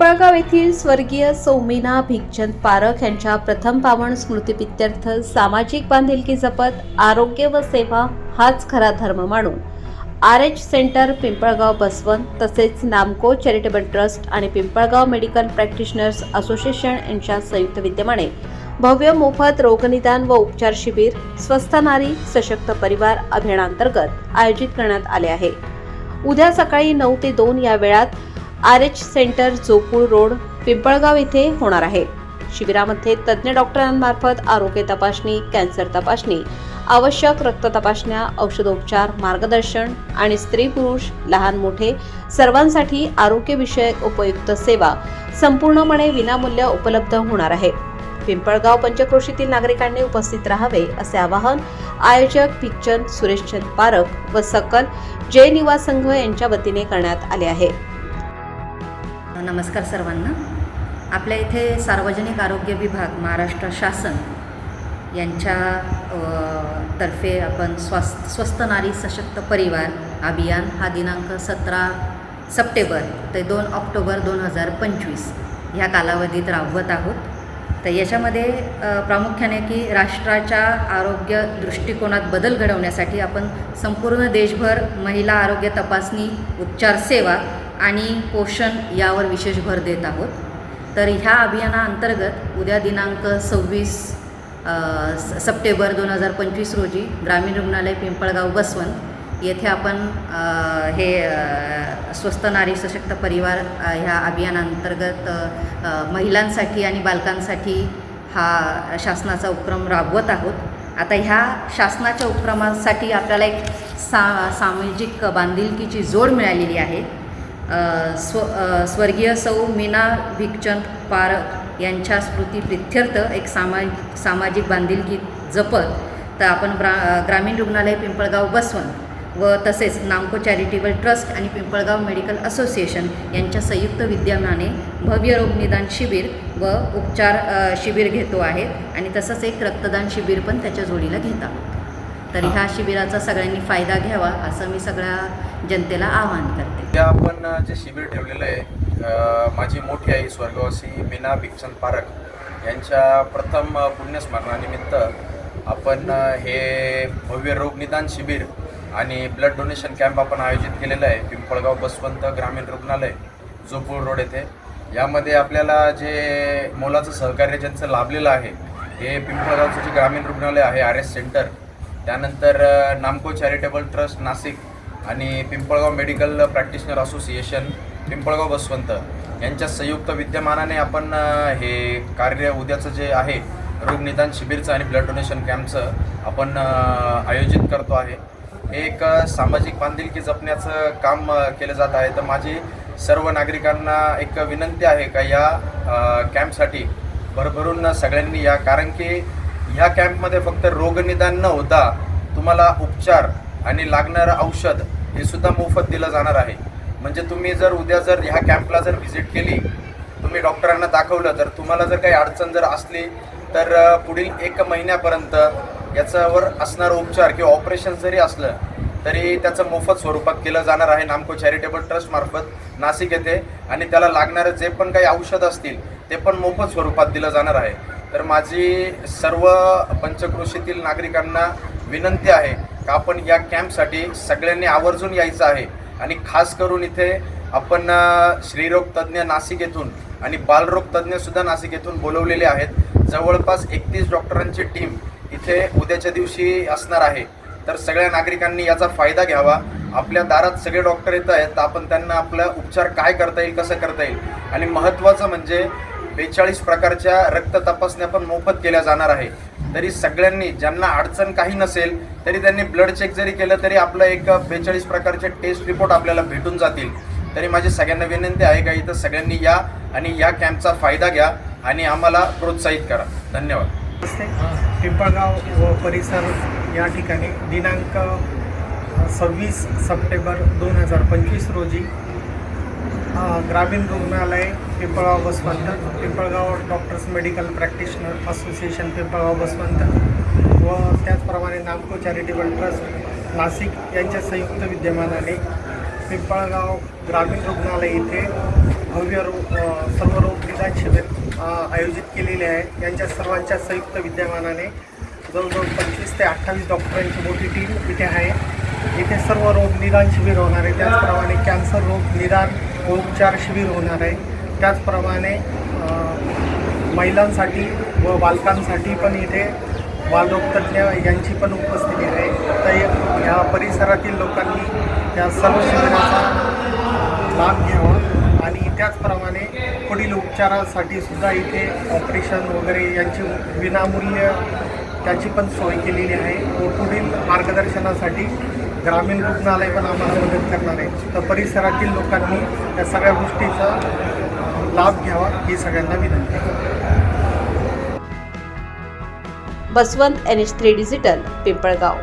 पिंपळगाव येथील स्वर्गीय सौमिना भिकचंद पारख यांच्या प्रथम पावन स्मृतिपित्यर्थ सामाजिक बांधिलकी जपत आरोग्य व सेवा हाच खरा धर्म मानून R H centre Pimpalgaon Baswant तसेच नामको चॅरिटेबल ट्रस्ट आणि पिंपळगाव मेडिकल प्रॅक्टिशनर्स असोसिएशन यांच्या संयुक्त विद्यमाने भव्य मोफत रोगनिदान व उपचार शिबिर स्वस्थ नारी सशक्त परिवार अभियानांतर्गत आयोजित करण्यात आले आहे. उद्या सकाळी नऊ ते दोन या वेळात R H centre Jopur road Pimpalgaon येथे होणार आहे. शिबिरामध्ये तज्ज्ञ डॉक्टरांमार्फत आरोग्य तपासणी कॅन्सर तपासणी आवश्यक रक्त तपासण्या औषधोपचार मार्गदर्शन आणि स्त्री पुरुष लहान मोठे सर्वांसाठी आरोग्यविषयक उपयुक्त सेवा संपूर्णपणे विनामूल्य उपलब्ध होणार आहे. पिंपळगाव पंचक्रोशीतील नागरिकांनी उपस्थित राहावे असे आवाहन आयोजक भिकचंद सुरेशचंद पारख व सकल जय निवास संघ यांच्या वतीने करण्यात आले आहे. नमस्कार सर्वांना. आपल्या इथे सार्वजनिक आरोग्य विभाग महाराष्ट्र शासन यांच्या तर्फे आपण स्वस्त स्वस्त नारी सशक्त परिवार अभियान हा दिनांक सतरा सप्टेंबर ते दोन ऑक्टोबर दोन हजार पंचवीस ह्या कालावधीत राबवत आहोत. तर याच्यामध्ये प्रामुख्याने की राष्ट्राच्या आरोग्य दृष्टिकोनात बदल घडवण्यासाठी आपण संपूर्ण देशभर महिला आरोग्य तपासणी उपचार सेवा आणि पोषण यावर विशेष भर देत आहोत. तर ह्या अभियानाअंतर्गत उद्या दिनांक सव्वीस स- सप्टेंबर दोन हजार पंचवीस रोजी ग्रामीण रुग्णालय पिंपळगाव बसवंत येथे आपण हे स्वस्त नारी सशक्त परिवार ह्या अभियानाअंतर्गत महिलांसाठी आणि बालकांसाठी हा शासनाचा उपक्रम राबवत आहोत. आता ह्या शासनाच्या उपक्रमासाठी आपल्याला एक सा सामाजिक बांधिलकीची जोड मिळालेली आहे. स्व स्वर्गीय सौ मीना भिकचंद पारख यांच्या स्मृतीप्रित्यर्थ एक सामा सामाजिक बांधिलकी जपत तर आपण ग्रा ग्रामीण रुग्णालय पिंपळगाव बसवंत व तसेच नामको चॅरिटेबल ट्रस्ट आणि पिंपळगाव मेडिकल असोसिएशन यांच्या संयुक्त विद्यमाने भव्य रोग निदान शिबिर व उपचार शिबिर घेतो आहे आणि तसंच एक रक्तदान शिबिर पण त्याच्या जोडीला घेत आहोत तर ह्या शिबिराचा सगळ्यांनी फायदा घ्यावा असं मी सगळ्या जनतेला आवाहन करते. उद्या आपण जे शिबिर ठेवलेलं आहे माझी मोठी आई स्वर्गवासी मीना भिक्षण पारख यांच्या प्रथम पुण्यस्मरणानिमित्त आपण हे भव्य रोग निदान शिबिर आणि ब्लड डोनेशन कॅम्प आपण आयोजित केलेलं आहे. पिंपळगाव बसवंत ग्रामीण रुग्णालय जोपूर रोड येथे. यामध्ये आपल्याला जे मोलाचं सहकार्य ज्यांचं लाभलेलं आहे हे पिंपळगावचं जे ग्रामीण रुग्णालय आहे आर एस सेंटर त्यानंतर नामको चॅरिटेबल ट्रस्ट नाशिक आणि Pimpalgaon medical practitioner association Pimpalgaon Baswant यांच्या संयुक्त विद्यमानाने आपण हे कार्य उद्याचं जे आहे रोगनिदान शिबिरचं आणि ब्लड डोनेशन कॅम्पचं आपण आयोजित करतो आहे. हे एक सामाजिक बांधिलकी जपण्याचं काम केलं जात आहे. तर माझी सर्व नागरिकांना एक विनंती आहे का या कॅम्पसाठी भरभरून सगळ्यांनी या कारण की ह्या कॅम्पमध्ये फक्त रोगनिदान न होता तुम्हाला उपचार आणि लागणारं औषध हे सुद्धा मोफत दिलं जाणार आहे. म्हणजे तुम्ही जर उद्या जर ह्या कॅम्पला जर व्हिजिट केली तुम्ही डॉक्टरांना दाखवलं तर तुम्हाला जर काही अडचण जर असली तर पुढील एक महिन्यापर्यंत याच्यावर असणारं उपचार किंवा ऑपरेशन जरी असलं तरी त्याचं मोफत स्वरूपात केलं जाणार आहे. नामको चॅरिटेबल ट्रस्टमार्फत नाशिक येथे. आणि त्याला लागणारं जे पण काही औषध असतील ते पण मोफत स्वरूपात दिलं जाणार आहे. तर माझी सर्व पंचक्रोशीतील नागरिकांना विनंती आहे का आपण या कॅम्पसाठी सगळ्यांनी आवर्जून यायचं आहे. आणि खास करून इथे आपण श्रीरोग तज्ज्ञ नाशिक येथून आणि बालरोग तज्ज्ञसुद्धा नाशिक येथून बोलवलेले आहेत. जवळपास एकतीस डॉक्टरांची टीम इथे उद्याच्या दिवशी असणार आहे. तर सगळ्या नागरिकांनी याचा फायदा घ्यावा. आपल्या दारात सगळे डॉक्टर येत आहेत. तर आपण त्यांना आपला उपचार काय करता येईल कसं करता येईल? आणि महत्त्वाचं म्हणजे बेचाळीस प्रकारच्या रक्त तपासण्या पण मोफत केल्या जाणार आहे. तरी सगळ्यांनी ज्यांना अडचण काही नसेल तरी त्यांनी ब्लड चेक जरी केलं तरी आपलं एक बेचाळीस प्रकारचे टेस्ट रिपोर्ट आपल्याला भेटून जातील. तरी माझी सगळ्यांना विनंती आहे का इथं सगळ्यांनी या आणि या कॅम्पचा फायदा घ्या आणि आम्हाला प्रोत्साहित करा. धन्यवाद. नमस्ते. पिंपळगाव व परिसर या ठिकाणी दिनांक सव्वीस सप्टेंबर दोन हजार पंचवीस रोजी ग्रामीण रुग्णालय Pimpalgaon Baswant. Pimpalgaon doctors medical practitioner association Pimpalgaon Baswant. व त्याचप्रमाणे नामको चॅरिटेबल ट्रस्ट नाशिक यांच्या संयुक्त विद्यमानाने पिंपळगाव ग्रामीण रुग्णालय येथे भव्य रो सर्व रोग निदान शिबिर आयोजित केलेले आहे. यांच्या सर्वांच्या संयुक्त विद्यमानाने जवळजवळ पंचवीस ते अठ्ठावीस डॉक्टरांची मोठी टीम इथे आहे. इथे सर्व रोग निदान शिबिर होणार आहे. त्याचप्रमाणे कॅन्सर रोग निदान उपचार शिबिर होणार आहे. त्याचप्रमाणे महिलांसाठी व बालकांसाठी पण इथे बालरोगतज्ञ यांची पण उपस्थिती आहे. तर या- या परिसरातील लोकांनी या सर्व शिबिराचा लाभ घ्यावा आणि त्याचप्रमाणे पुढील उपचारासाठी सुद्धा इथे ऑपरेशन वगैरे यांची विनामूल्य त्याची पण सोय केलेली आहे व पुढील मार्गदर्शनासाठी ग्रामीण रुग्णालय पण आम्हाला मदत करणार आहे. तर परिसरातील लोकांनी या सगळ्या गोष्टीचा लाभ घ्यावा ही सगळ्यांना विनंती Baswant N H three digital Pimpalgaon.